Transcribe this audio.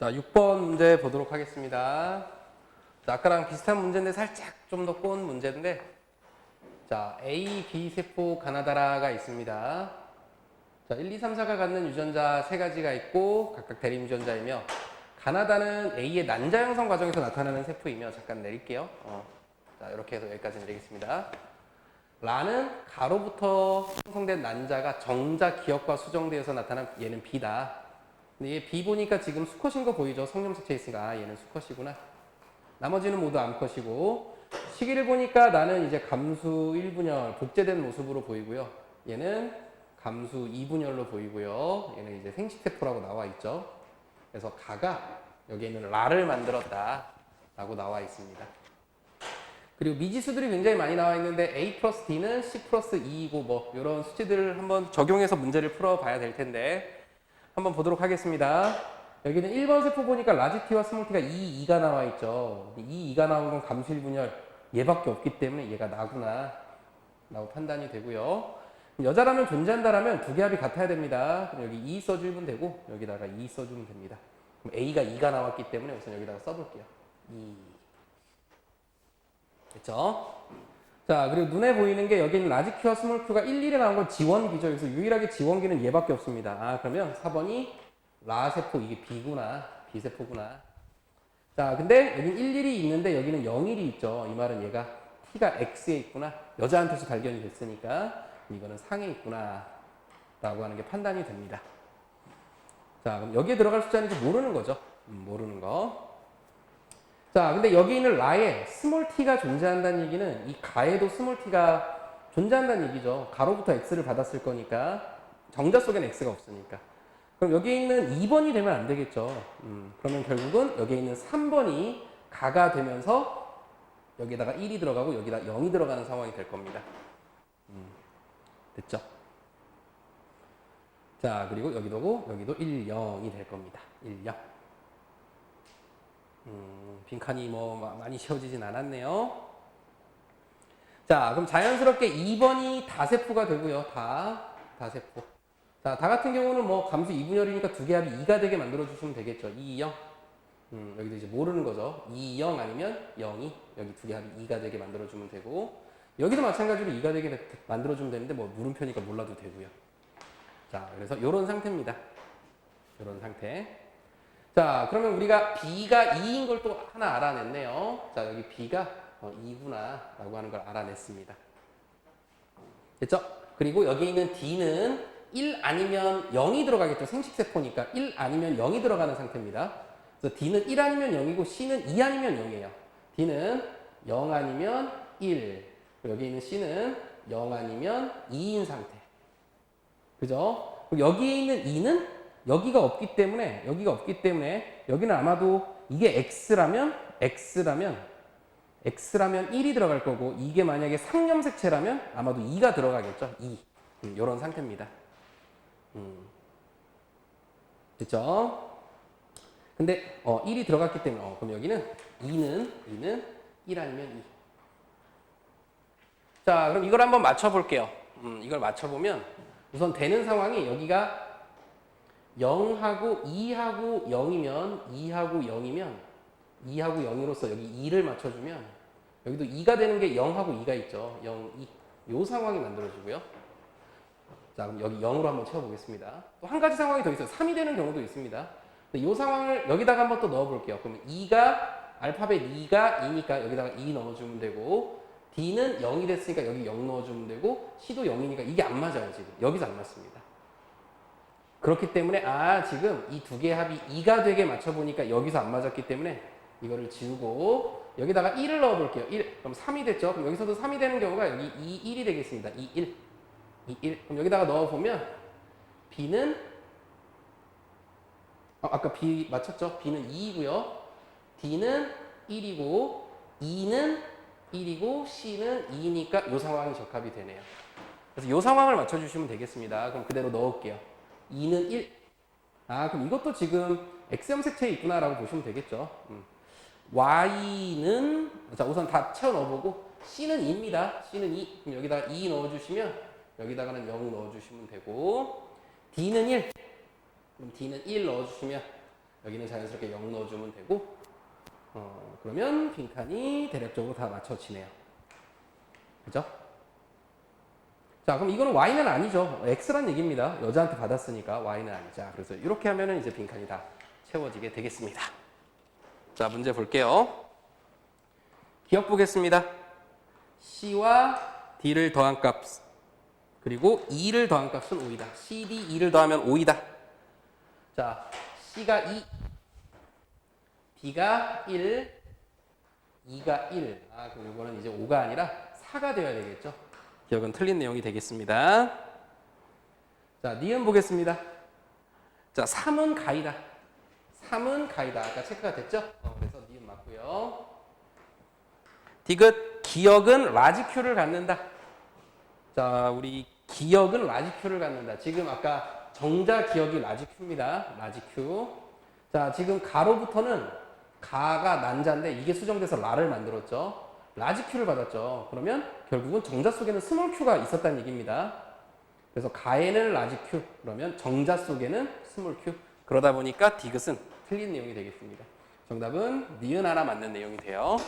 자, 6번 문제 보도록 하겠습니다. 자, 아까랑 비슷한 문제인데 살짝 좀 더 꼬은 문제인데, 자, A, B 세포 가나다라가 있습니다. 자, 1, 2, 3, 4가 갖는 유전자 세 가지가 있고, 각각 대립 유전자이며, 가나다는 A의 난자 형성 과정에서 나타나는 세포이며, 잠깐 내릴게요. 어. 자, 이렇게 해서 여기까지 내리겠습니다. 라는 가로부터 형성된 난자가 정자 기억과 수정되어서 나타난 얘는 B다. 근데 얘 B 보니까 지금 수컷인 거 보이죠? 성염색체 있으니까 아, 얘는 수컷이구나. 나머지는 모두 암컷이고 시기를 보니까 나는 이제 감수 1분열 복제된 모습으로 보이고요. 얘는 감수 2분열로 보이고요. 얘는 이제 생식세포라고 나와 있죠. 그래서 가가 여기에는 라를 만들었다 라고 나와 있습니다. 그리고 미지수들이 굉장히 많이 나와 있는데 A 플러스 D는 C 플러스 2이고 뭐 이런 수치들을 한번 적용해서 문제를 풀어봐야 될 텐데 한번 보도록 하겠습니다. 여기는 1번 세포 보니까 라지 T와 스몰 T가 2, 2가 나와 있죠. 2, 2가 나온 건 감수 1분열 얘밖에 없기 때문에 얘가 나구나 라고 판단이 되고요. 여자라면 존재한다라면 두 개 합이 같아야 됩니다. 그럼 여기 2 써주면 되고 여기다가 2 써주면 됩니다. 그럼 A가 2가 나왔기 때문에 우선 여기다가 써볼게요. 2 됐죠? 자, 그리고 눈에 보이는 게 여기는 라지 Q와 스몰 Q가 1, 1에 나온 건 지원기죠. 그래서 유일하게 지원기는 얘밖에 없습니다. 아, 그러면 4번이 라 세포, 이게 B구나. B세포구나. 자, 근데 여기 1, 1이 있는데 여기는 0, 1이 있죠. 이 말은 얘가 T가 X에 있구나. 여자한테서 발견이 됐으니까 이거는 상에 있구나. 라고 하는 게 판단이 됩니다. 자, 그럼 여기에 들어갈 숫자는 이제 모르는 거죠. 음, 모르는 거. 자, 근데 여기 있는 라에 스몰 t가 존재한다는 얘기는 이 가에도 스몰 t가 존재한다는 얘기죠. 가로부터 x를 받았을 거니까 정자 속엔 x가 없으니까. 그럼 여기 있는 2번이 되면 안 되겠죠. 음, 그러면 결국은 여기 있는 3번이 가가 되면서 여기다가 1이 들어가고 여기다 0이 들어가는 상황이 될 겁니다. 음, 됐죠? 자, 그리고 여기도 여기도 1, 0이 될 겁니다. 1, 0. 음, 빈칸이 뭐 마- 많이 채워지진 않았네요. 자, 그럼 자연스럽게 2번이 다세포가 되고요. 다, 다세포. 자, 다 같은 경우는 뭐 감수 2분열이니까 두 개 합이 2가 되게 만들어 주시면 되겠죠. 2, 0. 음, 여기도 이제 모르는 거죠. 2, 0 아니면 0이 여기 두 개 합이 2가 되게 만들어 주면 되고 여기도 마찬가지로 2가 되게 만들어 주면 되는데 뭐 물음표니까 몰라도 되고요. 자, 그래서 이런 상태입니다. 이런 상태. 자, 그러면 우리가 B가 2인 걸 또 하나 알아냈네요. 자, 여기 B가 어, 2구나 라고 하는 걸 알아냈습니다. 됐죠? 그리고 여기 있는 D는 1 아니면 0이 들어가겠죠. 생식세포니까 1 아니면 0이 들어가는 상태입니다. 그래서 D는 1 아니면 0이고 C는 2 아니면 0이에요. D는 0 아니면 1. 그리고 여기 있는 C는 0 아니면 2인 상태. 그죠? 여기에 있는 2는 여기가 없기 때문에 여기가 없기 때문에 여기는 아마도 이게 x라면 x라면 x라면 1이 들어갈 거고 이게 만약에 상염색체라면 아마도 2가 들어가겠죠. 2. 음, 이런 상태입니다. 음. 됐죠? 근데 어, 1이 들어갔기 때문에 어, 그럼 여기는 2는 2는 1 아니면 2. 자, 그럼 이걸 한번 맞춰 볼게요. 음, 이걸 맞춰 보면 우선 되는 상황이 여기가 0하고 2하고 0이면 2하고 0이면 2하고 0으로서 여기 2를 맞춰주면 여기도 2가 되는 게 0하고 2가 있죠. 0, 2. 요 상황이 만들어지고요. 자, 그럼 여기 0으로 한번 채워보겠습니다. 또 한 가지 상황이 더 있어요. 3이 되는 경우도 있습니다. 이 상황을 여기다가 한번 또 넣어볼게요. 그러면 2가 알파벳 2가 2니까 여기다가 2 넣어주면 되고 D는 0이 됐으니까 여기 0 넣어주면 되고 C도 0이니까 이게 안 맞아요 지금 여기서 안 맞습니다. 그렇기 때문에 아 지금 이 두 개의 합이 2가 되게 맞춰보니까 여기서 안 맞았기 때문에 이거를 지우고 여기다가 1을 넣어볼게요. 1 그럼 3이 됐죠. 그럼 여기서도 3이 되는 경우가 여기 2, 1이 되겠습니다. 2, 1, 2, 1 그럼 여기다가 넣어보면 B는 어, 아까 B 맞췄죠? B는 2이고요. D는 1이고 2는 1이고 C는 2니까 이 상황이 적합이 되네요. 그래서 이 상황을 맞춰주시면 되겠습니다. 그럼 그대로 넣을게요. 2는 1. 아, 그럼 이것도 지금 X형색체에 있구나라고 보시면 되겠죠. 음. Y는, 자, 우선 다 채워 넣어보고, C는 2입니다. C는 2. 그럼 여기다가 2 넣어주시면, 여기다가는 0 넣어주시면 되고, D는 1. 그럼 D는 1 넣어주시면, 여기는 자연스럽게 0 넣어주면 되고 어, 그러면 빈칸이 대략적으로 다 맞춰지네요. 그죠? 자, 그럼 이거는 Y는 아니죠. X란 얘기입니다. 여자한테 받았으니까 Y는 아니자. 그래서 이렇게 하면은 이제 빈칸이 다 채워지게 되겠습니다. 자, 문제 볼게요. 기억 보겠습니다. C와 D를 더한 값, 그리고 2를 더한 값은 5이다. CD 2를 더하면 5이다. 자, C가 2, D가 1, 2가 1. 아, 그럼 이거는 이제 5가 아니라 4가 되어야 되겠죠. 기억은 틀린 내용이 되겠습니다. 자, 니은 보겠습니다. 자, 3은 가이다. 3은 가이다. 아까 체크가 됐죠? 어, 그래서 니은 맞고요. 디귿 기억은 라지 큐를 갖는다. 자, 우리 기억은 라지 큐를 갖는다. 지금 아까 정자 기억이 라지 큐입니다. 라지 큐. 자, 지금 가로부터는 가가 난자인데 이게 수정돼서 라를 만들었죠. 라지 큐를 받았죠. 그러면 결국은 정자 속에는 스몰 큐가 있었다는 얘기입니다. 그래서 가에는 라지 큐, 그러면 정자 속에는 스몰 큐. 그러다 보니까 디귿은 틀린 내용이 되겠습니다. 정답은 니은 하나 맞는 내용이 돼요.